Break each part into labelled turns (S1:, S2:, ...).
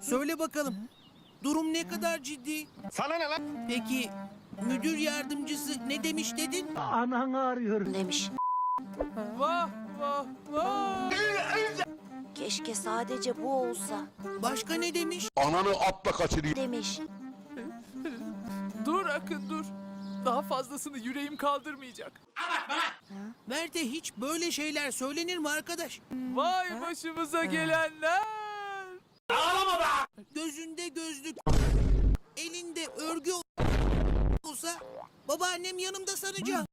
S1: Söyle bakalım. Durum ne kadar ciddi?
S2: Sana ne lan?
S1: Peki müdür yardımcısı ne demiş dedin?
S3: demiş.
S4: Vah vah vah.
S3: Keşke sadece bu olsa
S1: Başka ne demiş?
S5: Ananı atla kaçırayım.
S3: demiş.
S4: Dur Akın dur. Daha fazlasını yüreğim kaldırmayacak.
S1: Mert'e hiç böyle şeyler söylenir mi arkadaş?
S4: Vay başımıza gelenler.
S1: Gözünde gözlük, elinde örgü olsa babaannem yanımda sanacak.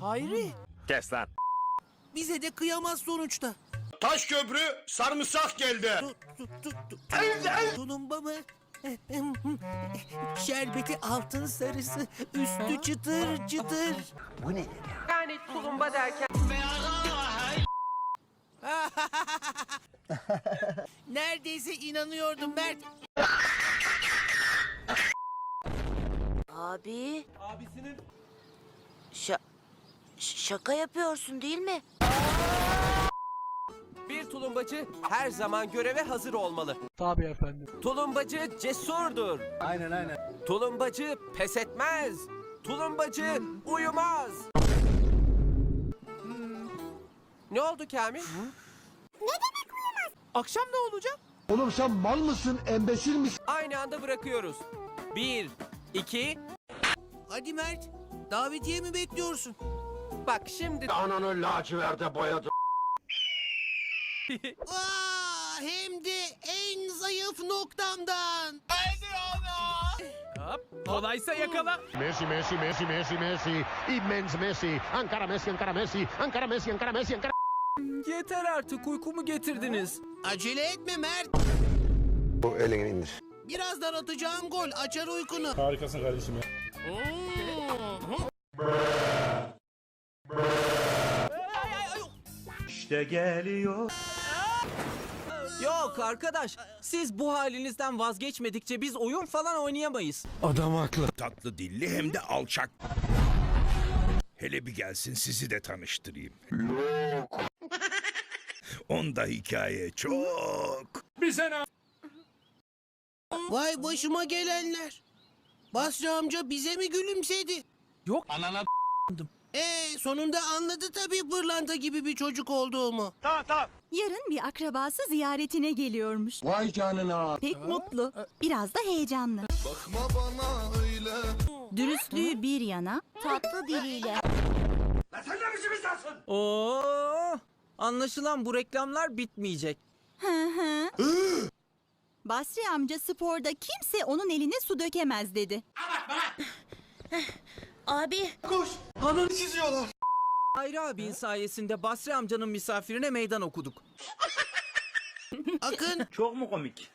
S4: Hayri.
S2: Kes lan.
S1: Bize de kıyamaz sonuçta.
S5: Taş köprü sarımsak geldi.
S1: Tu, tu, tu, tu, tulumba mı? Şerbeti altın sarısı, üstü çıtır çıtır.
S6: Yani tulumba derken
S1: Neredeyse inanıyordum Mert.
S3: Abi. Abisinin. Şa ş- şaka yapıyorsun değil mi?
S6: Tulumbacı her zaman göreve hazır olmalı. Tabii efendim. Tulumbacı cesurdur. Aynen aynen. Tulumbacı pes etmez. Tulumbacı uyumaz. Ne oldu Kamil?
S4: Akşam ne olacak?
S7: Oğlum sen mal mısın, embesil misin?
S6: Aynı anda bırakıyoruz. Bir, iki,
S1: Hadi Mert, davetiye mi bekliyorsun?
S6: bak şimdi...
S5: Ananı laciverde boyadı.
S1: Aa, hem de en zayıf noktamdan.
S4: Hop. Kolaysa yakala.
S8: Messi, Messi, Messi, Messi, Messi. Immens Messi. Ankara Messi, Ankara Messi. Ankara Messi, Ankara Messi, Ankara
S6: Yeter artık uykumu getirdiniz.
S1: Acele etme Mert.
S5: Bu elini indir.
S1: Birazdan atacağım gol açar uykunu.
S9: Harikasın kardeşim ya. İşte geliyor.
S6: Yok arkadaş, siz bu halinizden vazgeçmedikçe biz oyun falan oynayamayız.
S10: Tatlı dilli hem de alçak. Hele bir gelsin sizi de tanıştırayım. Onda hikaye çok.
S1: Vay başıma gelenler. Basri amca bize mi gülümsedi?
S4: Yok.
S1: Anana Ee, sonunda anladı tabii pırlanta gibi bir çocuk olduğumu.
S11: Yarın bir akrabası ziyaretine geliyormuş.
S7: Vay canına.
S11: Pek mutlu, biraz da heyecanlı.
S5: Bakma bana öyle.
S11: Dürüstlüğü bir yana,
S3: Tatlı diliyle.
S6: Oo! Anlaşılan bu reklamlar bitmeyecek.
S11: Basri amca sporda kimse onun eline su dökemez dedi.
S3: Abi.
S6: Hayri abin sayesinde Basri amcanın misafirine meydan okuduk.
S1: Akın.
S9: Çok mu komik?